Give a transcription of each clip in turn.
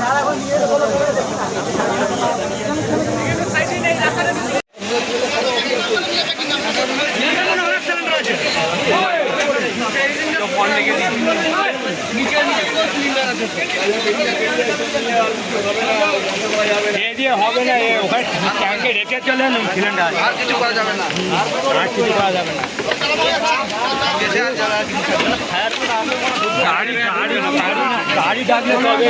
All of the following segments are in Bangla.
সারা এখন নিয়ে এ দিয়ে হবে না এ ওখানে ট্যাঙ্কে রেখে চলে সিলিন্ডার আর কিছু করা যাবে না। আর কিছু করা যাবে না। গাড়ি গাড়ি গাড়ি গাড়ি ডাকলে তবে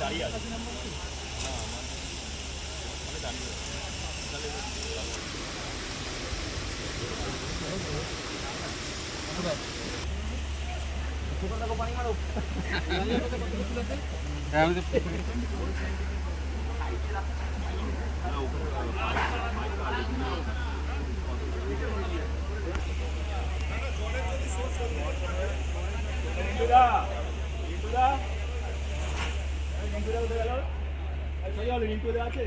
দাঁড়িয়ে আছে দাঁড়িয়ে আছে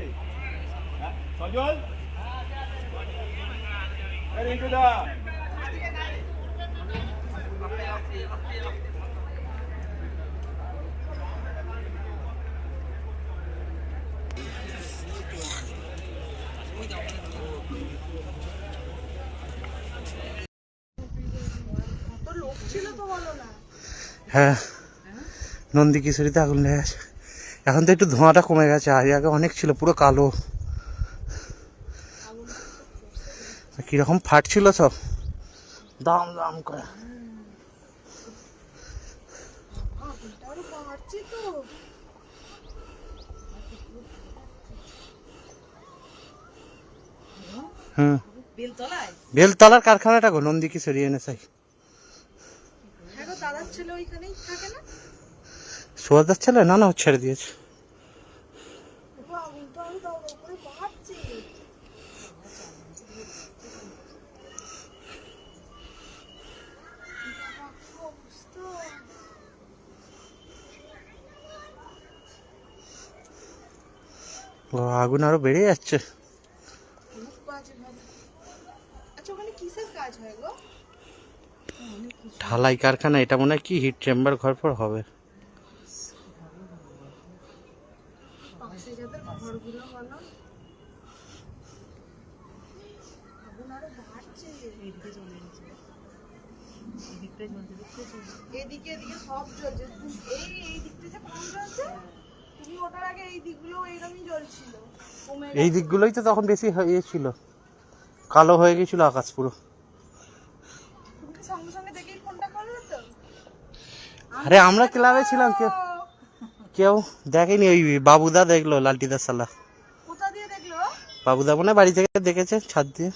হ্যাঁ। নন্দী কিশোরীতে আগুন লেগে গেছে এখন তো একটু ধোঁয়াটা কমে গেছে। আগে আগে অনেক ছিল, পুরো কালো। কীরকম ফাটছিল সব? দাম দাম করে। হুম। বেলতলার কারখানাটা গো নন্দী কিশোরী এনএসআই হ্যাঁ গো দাদার ছেলে না? ছেলে? না না ও ছেড়ে দিয়েছে ওগো, আগুনটা আরও দাও দাও করে বাড়ছে বাবা, কি অবস্থা। ও আগুন আরও বেড়ে যাচ্ছে। আচ্ছা ঢালাই কারখানা এটা মনে হয় কি হিট চেম্বার ঘর পর হবে আগুন আরও বাড়ছে। এদিকে চলে গেছে এদিকে এদিকে সব জ্বলছে এই এই দিকটা যে কম জ্বলছে তুমি ওটার আগে এই দিকগুলো এইরকমই জ্বলছিল। এই দিকগুলোই তো তখন বেশি ইয়ে ছিল কালো হয়ে গেছিল আকাশ পুরো। সঙ্গে সঙ্গে দেখেই ফোনটা করলে তো আরে আমরা ক্লাবে ছিলাম কেউ কেউ দেখেনি ওই বাবুদা দেখল লালটিদার সালা কোথা দিয়ে দেখল? বাবুদা মনে হয় বাড়ি থেকে দেখেছে ছাদ দিয়ে।